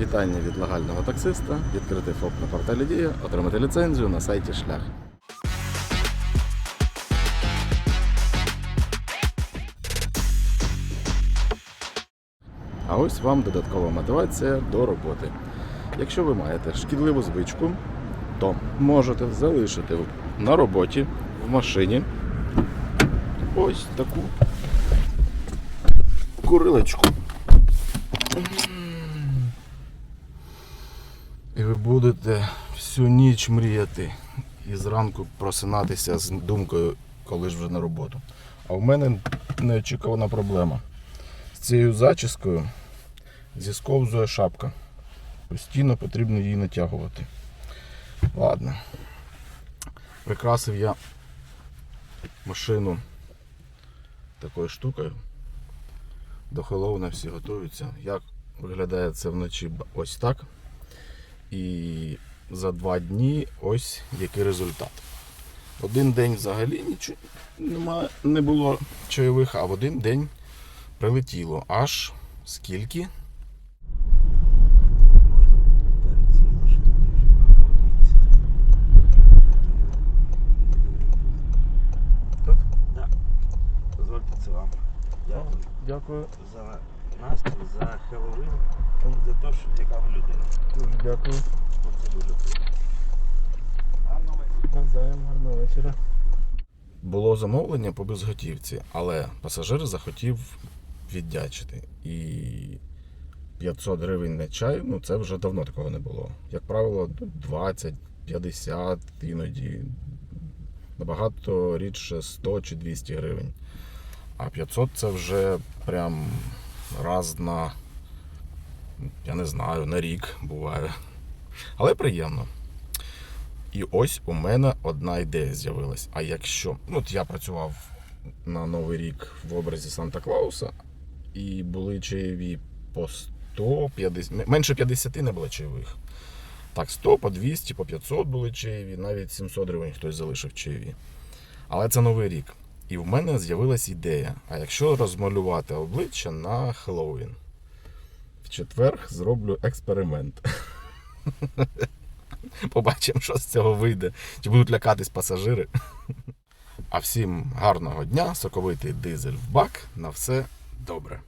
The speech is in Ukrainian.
Вітання від легального таксиста, відкрити ФОП на порталі Дія, отримати ліцензію на сайті Шлях. А ось вам додаткова мотивація до роботи. Якщо ви маєте шкідливу звичку, то можете залишити на роботі в машині ось таку курилочку. І ви будете всю ніч мріяти і зранку просинатися з думкою, коли ж вже на роботу. А в мене неочікувана проблема. З цією зачіскою зісковзує шапка. Постійно потрібно її натягувати. Ладно. Прикрасив я машину такою штукою. До Хеллоуна всі готуються. Як виглядає це вночі ось так. І за два дні ось який результат. Один день взагалі нічого немає, не було чайових, а в один день прилетіло аж скільки? Тут? Так. Дозвольте це вам. Дякую Дякую, за настрій, за Хеллоуін, за те, що яка ви людина. дуже дякую. Це дуже приємно. Гарного вечора. Навзаєм, гарного вечора. Було замовлення по безготівці, але пасажир захотів віддячити. І 500 гривень на чай, ну це вже давно такого не було. Як правило, 20, 50, іноді набагато рідше 100 чи 200 гривень. А 500 це вже прям раз на, я не знаю, на рік буває. Але приємно. І ось у мене одна ідея з'явилась. А якщо ну, от я працював на Новий рік в образі Санта Клауса, і були чаєві по 150, менше 50 не було чаєвих. Так, 100, по 200, по 500 були чаєві, навіть 700 гривень хтось залишив чаєві. Але це Новий рік. І в мене з'явилась ідея. А якщо розмалювати обличчя на Хеллоуін? В четвер зроблю експеримент. Побачимо, що з цього вийде. Чи будуть лякатись пасажири. А всім гарного дня, соковитий дизель в бак. На все добре.